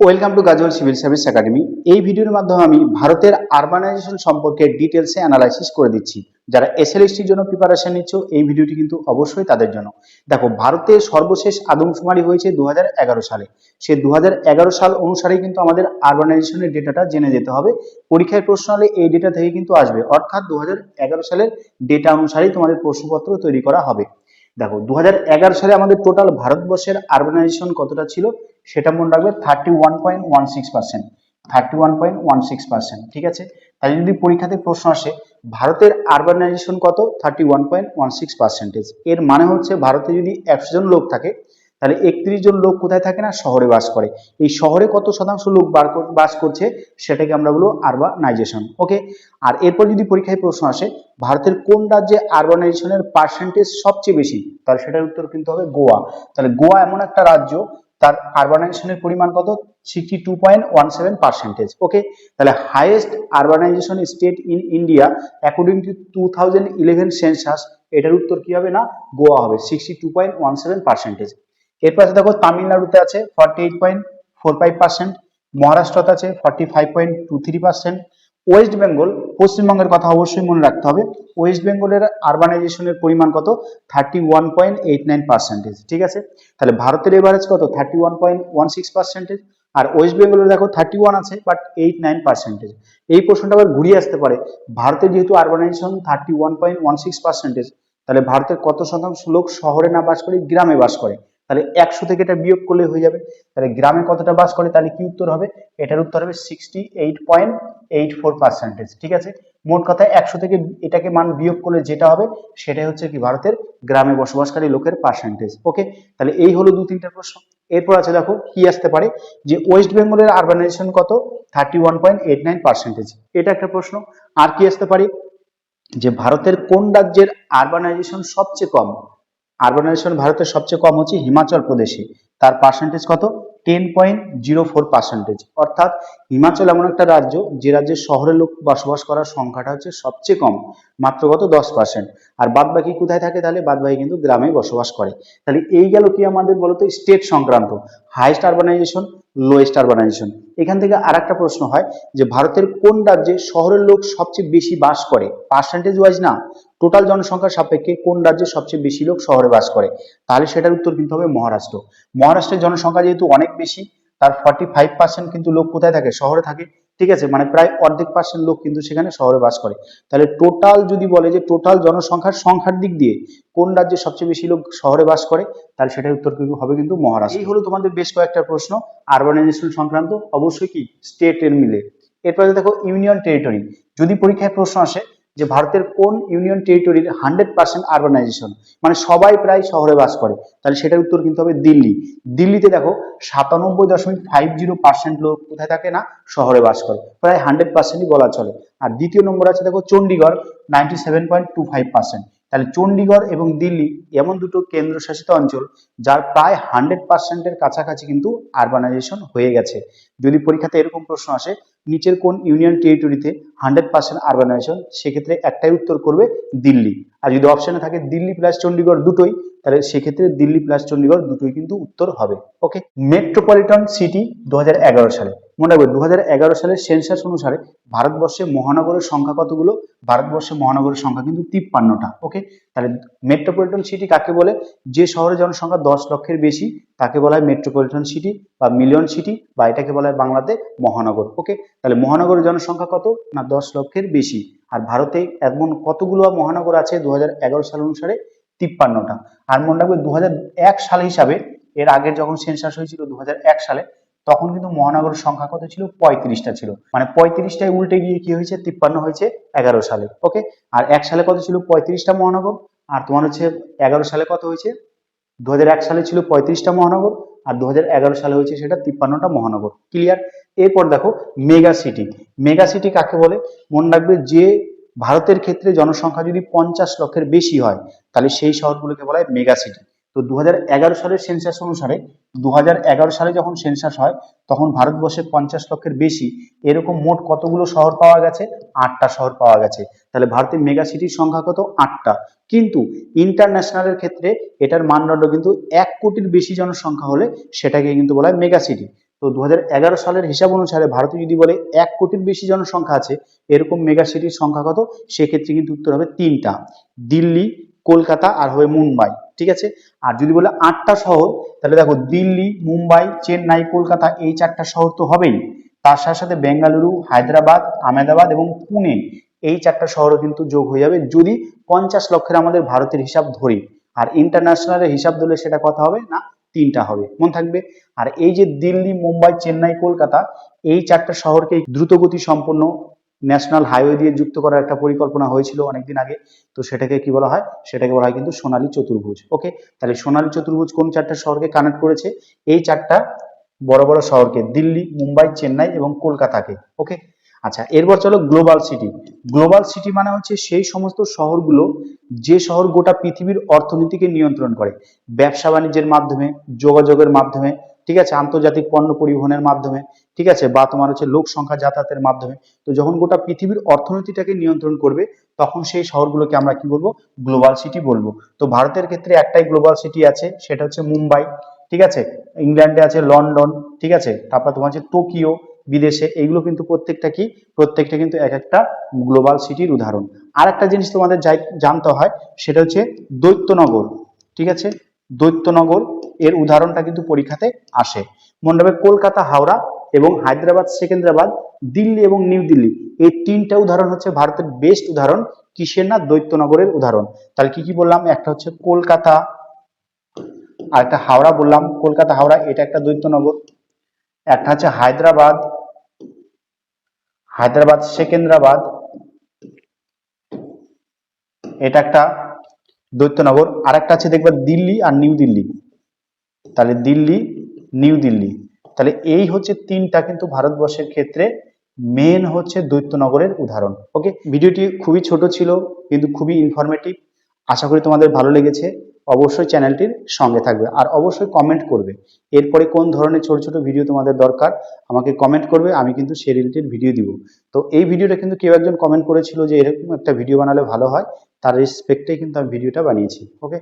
Welcome to Gazal civil service academy এই ভিডিওর মাধ্যমে আমি ভারতের আরবানাইজেশন সম্পর্কে ডিটেলসে অ্যানালাইসিস করে দিচ্ছি। যারা এসএলএসটির জন্য প্রিপারেশন নিচ্ছ, এই ভিডিওটি কিন্তু অবশ্যই তাদের জন্য। দেখো, ভারতে সর্বশেষ আদমশুমারি হয়েছে দু হাজার এগারো সালে। সে দু হাজার এগারো সাল অনুসারে কিন্তু আমাদের আরবানাইজেশনের ডেটাটা জেনে যেতে হবে। পরীক্ষায় প্রশ্ন হলে এই ডেটা থেকে কিন্তু আসবে। অর্থাৎ দু হাজার এগারো সালের ডেটা অনুসারেই তোমাদের প্রশ্নপত্র তৈরি করা হবে। দেখো দু হাজার এগারো সালে আমাদের টোটাল ভারতবর্ষের আরবানাইজেশন কতটা ছিল? সেটা মনে রাখবে thirty one point one six percent thirty one point one six percent ঠিক আছে? তাহলে যদি পরীক্ষাতে প্রশ্ন আসে, ভারতের আরবানাইজেশন কত? Thirty one point one six percentage এর মানে হচ্ছে ভারতে যদি একশো জন লোক থাকে, তাহলে একত্রিশ জন লোক কোথায় থাকে না? শহরে বাস করে। এই শহরে কত শতাংশ লোক বাস করছে? সেটাকে আমরা বলব আরবানাইজেশন ওকে আর এরপর যদি পরীক্ষায় প্রশ্ন আসে, ভারতের কোন রাজ্যে আরবানাইজেশনের পার্সেন্টেজ সবচেয়ে বেশি? তাহলে সেটার উত্তর কিন্তু হবে গোয়া। তাহলে গোয়া এমন একটা রাজ্য তার আরবানাইজেশনের পরিমাণ কত? Sixty two point one seven percentage okay তাহলে highest urbanization state in India according to two thousand eleven census এটার উত্তর কি হবে না? গোয়া হবে sixty two point one seven percentage এরপর দেখো, তামিলনাড়ুতে আছে forty eight point four five percent মহারাষ্ট্রতে আছে forty five point two three percent West Bengal পশ্চিমবঙ্গের কথা অবশ্যই মনে রাখতে হবে। ওয়েস্ট বেঙ্গলের আরবানাইজেশনের পরিমাণ কত? Thirty one point eight nine percentage ঠিক আছে? তাহলে ভারতের এভারেজ কত? Thirty one point one six percentage আর ওয়েস্ট বেঙ্গলের দেখো থার্টি ওয়ান আছে বাট এইট নাইন পার্সেন্টেজ এই প্রশ্নটা আবার ঘুরিয়ে আসতে পারে। ভারতের যেহেতু urbanization thirty one point one six percentage তাহলে ভারতের কত শতাংশ লোক শহরে না বাস করে, গ্রামে বাস করে? তাহলে একশো থেকে এটা বিয়োগ করলে হয়ে যাবে। তাহলে গ্রামে কতটা বাস করে, তাহলে কি উত্তর হবে? এটার উত্তর হবে sixty eight point eight four percentage ঠিক আছে? মোট কথা একশো থেকে এটাকে মান বিয়োগ করলে যেটা হবে, সেটাই হচ্ছে কি ভারতের গ্রামে বসবাসকারী লোকের পার্সেন্টেজ ওকে তাহলে এই হলো দু তিনটা প্রশ্ন। এরপর আছে দেখো, কি আসতে পারে? যে ওয়েস্ট বেঙ্গলের আরবানাইজেশন কত? Thirty one point eight nine percentage এটা একটা প্রশ্ন। আর কি আসতে পারে? যে ভারতের কোন রাজ্যের আরবানাইজেশন সবচেয়ে কম? আরবানাইজেশন ভারতের সবচেয়ে কম হচ্ছে হিমাচল প্রদেশে। তার পার্সেন্টেজ কত? Ten point zero four percentage অর্থাৎ হিমাচল এমন একটা রাজ্য যে রাজ্যের শহরের লোক বসবাস করার সংখ্যাটা হচ্ছে সবচেয়ে কম, মাত্র কত? দশ পার্সেন্ট আর বাদ বাকি কোথায় থাকে তাহলে? বাদ কিন্তু গ্রামে বসবাস করে। তাহলে এই গেল কি আমাদের বলতো? স্টেট সংক্রান্ত হাইস্ট আরবানাইজেশন লোয়েস্ট আরবানাইজেশন এখান থেকে আর একটা প্রশ্ন হয় যে ভারতের কোন রাজ্যে শহরের লোক সবচেয়ে বেশি বাস করে? পার্সেন্টেজ ওয়াইজ না। টোটাল জনসংখ্যার সাপেক্ষে কোন রাজ্যে সবচেয়ে বেশি লোক শহরে বাস করে? তাহলে সেটার উত্তর কিন্তু হবে মহারাষ্ট্র। মহারাষ্ট্রের জনসংখ্যা যেহেতু অনেক বেশি, তার ফর্টি ফাইভ পার্সেন্ট কিন্তু লোক কোথায় থাকে? শহরে থাকে। ঠিক আছে? মানে প্রায় অর্ধেক পার্সেন্ট লোক কিন্তু সেখানে শহরে বাস করে। তাহলে টোটাল যদি বলে যে টোটাল জনসংখ্যার সংখ্যার দিক দিয়ে কোন রাজ্যে সবচেয়ে বেশি লোক শহরে বাস করে, তাহলে সেটার উত্তর হবে কিন্তু মহারাষ্ট্র। এই হলো তোমাদের বেশ কয়েকটা প্রশ্ন। আরবানাইজেশন সংক্রান্ত, অবশ্যই কি? স্টেটের মিলে। এরপরে দেখো ইউনিয়ন টেরিটরি যদি পরীক্ষায় প্রশ্ন আসে যে ভারতের কোন ইউনিয়ন টেরিটরির হান্ড্রেড পার্সেন্ট আরবানাইজেশন মানে সবাই প্রায় শহরে বাস করে। তাহলে সেটার উত্তর কিন্তু হবে দিল্লি। দিল্লিতে দেখো, সাতানব্বই দশমিক ফাইভ জিরো পার্সেন্ট লোক কোথায় থাকে না? শহরে বাস করে। প্রায় হান্ড্রেড পার্সেন্টই বলা চলে। আর দ্বিতীয় নম্বর আছে দেখো Chandigarh ninety seven point two five percent তাহলে চণ্ডীগড় এবং দিল্লি এমন দুটো কেন্দ্রশাসিত অঞ্চল, যার প্রায় হান্ড্রেড পার্সেন্টের কাছাকাছি কিন্তু আরবানাইজেশন হয়ে গেছে। যদি পরীক্ষাতে এরকম প্রশ্ন আসে নিচের কোন ইউনিয়ন টেরিটরিতে হান্ড্রেড পার্সেন্ট আরবানাইজেশন সেক্ষেত্রে একটাই উত্তর করবে দিল্লি। আর যদি অপশনে থাকে দিল্লি প্লাস চণ্ডীগড় দুটোই, তাহলে সেক্ষেত্রে দিল্লি প্লাস চণ্ডীগড় দুটোই কিন্তু উত্তর হবে। ওকে মেট্রোপলিটন সিটি দু হাজার এগারো সালে। মনে রাখবে দু সালের সেন্সাস অনুসারে ভারতবর্ষে মহানগরের সংখ্যা কতগুলো? ভারতবর্ষে মহানগরের সংখ্যা কিন্তু তিপ্পান্নটা। ওকে তাহলে মেট্রোপলিটন সিটি কাকে বলে? যে শহরের জনসংখ্যা দশ লক্ষের বেশি, তাকে বলা হয় মেট্রোপলিটন সিটি বা মিলিয়ন সিটি বা এটাকে বলা হয় বাংলাতে মহানগর। ওকে তাহলে মহানগরের জনসংখ্যা কত? না, দশ লক্ষের বেশি। আর ভারতে এমন কতগুলো মহানগর আছে দু হাজার এগারো সাল অনুসারে? তিপ্পান্নটা। আর মনে রাখবে দু সাল হিসাবে, এর আগে যখন সেন্সাস হয়েছিল দু হাজার এক সালে তখন কিন্তু মহানগরের সংখ্যা কত ছিল? পঁয়ত্রিশটা ছিল। মানে পঁয়ত্রিশটায় উল্টে গিয়ে কি হয়েছে? তিপ্পান্ন হয়েছে এগারো সালে ওকে আর এক সালে কত ছিল? পঁয়ত্রিশটা মহানগর। আর তোমার হচ্ছে এগারো সালে কত হয়েছে? দু হাজার এক সালে ছিল পঁয়ত্রিশটা মহানগর, আর দু হাজার এগারো সালে হয়েছে সেটা তিপ্পান্নটা মহানগর। ক্লিয়ার এরপর দেখো মেগা সিটি মেগা সিটি কাকে বলে? মনে রাখবে যে ভারতের ক্ষেত্রে জনসংখ্যা যদি পঞ্চাশ লক্ষের বেশি হয়, তাহলে সেই শহরগুলোকে বলা হয় মেগা সিটি তো দু হাজার এগারো সালের সেন্সাস অনুসারে দু হাজার এগারো সালে যখন সেন্সাস হয়, তখন ভারতবর্ষে পঞ্চাশ লক্ষের বেশি এরকম মোট কতগুলো শহর পাওয়া গেছে? আটটা শহর পাওয়া গেছে। তাহলে ভারতের মেগা সিটির সংখ্যা কত? আটটা। কিন্তু ইন্টারন্যাশনালের ক্ষেত্রে এটার মানদণ্ড কিন্তু এক কোটির বেশি জনসংখ্যা হলে সেটাকে কিন্তু বলা হয় মেগা সিটি তো দু হাজার এগারো সালের হিসাব অনুসারে ভারতে যদি বলে এক কোটির বেশি জনসংখ্যা আছে, এরকম মেগা সিটির সংখ্যা কত? সেক্ষেত্রে কিন্তু উত্তর হবে তিনটা। দিল্লি, কলকাতা আর হবে মুম্বাই। ঠিক আছে? আর যদি বলে আটটা শহর, তাহলে দেখো দিল্লি, মুম্বাই, চেন্নাই, কলকাতা এই চারটা শহর তো হবেই। তার সাথে সাথে বেঙ্গালুরু, হায়দ্রাবাদ, আহমেদাবাদ এবং পুনে এই চারটা শহরও কিন্তু যোগ হয়ে যাবে যদি পঞ্চাশ লক্ষের আমাদের ভারতের হিসাব ধরি। আর ইন্টারন্যাশনালের হিসাব ধরলে সেটা কথা হবে না, তিনটা হবে। মন থাকবে? আর এই যে দিল্লি, মুম্বাই, চেন্নাই, কলকাতা এই চারটা শহরকে দ্রুতগতি সম্পন্ন ন্যাশনাল হাইওয়ে দিয়ে যুক্ত করার একটা পরিকল্পনা হয়েছিল অনেকদিন আগে। তো সেটাকে কি বলা হয়? সেটাকে বলা হয় কিন্তু সোনালী চতুর্ভুজ। ওকে তাহলে সোনালী চতুর্ভুজ কোন চারটা শহরকে কানেক্ট করেছে? এই চারটা বড় বড় শহরকে, দিল্লি, মুম্বাই, চেন্নাই এবং কলকাতাকে। ওকে আচ্ছা এরপর চলো গ্লোবাল সিটি। গ্লোবাল সিটি মানে হচ্ছে সেই সমস্ত শহরগুলো যে শহর গোটা পৃথিবীর অর্থনীতিকে নিয়ন্ত্রণ করে। ব্যবসা বাণিজ্যের মাধ্যমে, যোগাযোগের মাধ্যমে ঠিক আছে? আন্তর্জাতিক পণ্য পরিবহনের মাধ্যমে, ঠিক আছে? বা তোমার হচ্ছে লোক সংখ্যা যাতায়াতের মাধ্যমে। তো যখন গোটা পৃথিবীর অর্থনীতিটাকে নিয়ন্ত্রণ করবে, তখন সেই শহরগুলোকে আমরা কি বলব? গ্লোবাল সিটি বলব। তো ভারতের ক্ষেত্রে একটাই গ্লোবাল সিটি আছে, সেটা হচ্ছে মুম্বাই, ঠিক আছে? ইংল্যান্ডে আছে লন্ডন, ঠিক আছে? তারপর তোমার হচ্ছে টোকিও, বিদেশে। এইগুলো কিন্তু প্রত্যেকটা কি? প্রত্যেকটা কিন্তু এক একটা গ্লোবাল সিটির উদাহরণ। আর একটা জিনিস তোমাদের জানতে হয়, সেটা হচ্ছে দৈত্যনগর, ঠিক আছে? দৈত্যনগর, এর উদাহরণটা কিন্তু পরীক্ষাতে আসে। মনে রাখবে কলকাতা, হাওড়া এবং হায়দ্রাবাদ, সেকেন্দ্রাবাদ, দিল্লি এবং নিউ দিল্লি। এই তিনটা উদাহরণ হচ্ছে ভারতের বেস্ট উদাহরণ, কিসের না দৈত্যনগরের উদাহরণ। তাহলে কি কি বললাম? একটা হচ্ছে কলকাতা, আর একটা হাওড়া বললাম। কলকাতা, হাওড়া, এটা একটা দৈত্যনগর। একটা হচ্ছে হায়দ্রাবাদ হায়দ্রাবাদ, সেকেন্দ্রাবাদ। এটা একটা দৈত্যনগর আর একটা আছে দেখবে দিল্লি আর নিউ দিল্লি। তাহলে দিল্লি, নিউ দিল্লি। তাহলে এই হচ্ছে তিনটা কিন্তু ভারতবর্ষের ক্ষেত্রে মেন হচ্ছে দৈত্যনগরের উদাহরণ। ওকে ভিডিওটি খুবই ছোট ছিল, কিন্তু খুবই ইনফরমেটিভ আশা করি তোমাদের ভালো লেগেছে। অবশ্যই চ্যানেলটির সঙ্গে থাকবে। আর অবশ্যই কমেন্ট করবে। এরপরে কোন ধরনের ছোট ছোট ভিডিও তোমাদের দরকার, আমাকে কমেন্ট করবে, আমি কিন্তু সেই রিলেটেড ভিডিও দিব। তো এই ভিডিওটা কিন্তু কেউ একজন কমেন্ট করেছিল যে এরকম একটা ভিডিও বানালে ভালো হয়, তার রেসপেক্টেই কিন্তু আমি ভিডিওটা বানিয়েছি। ওকে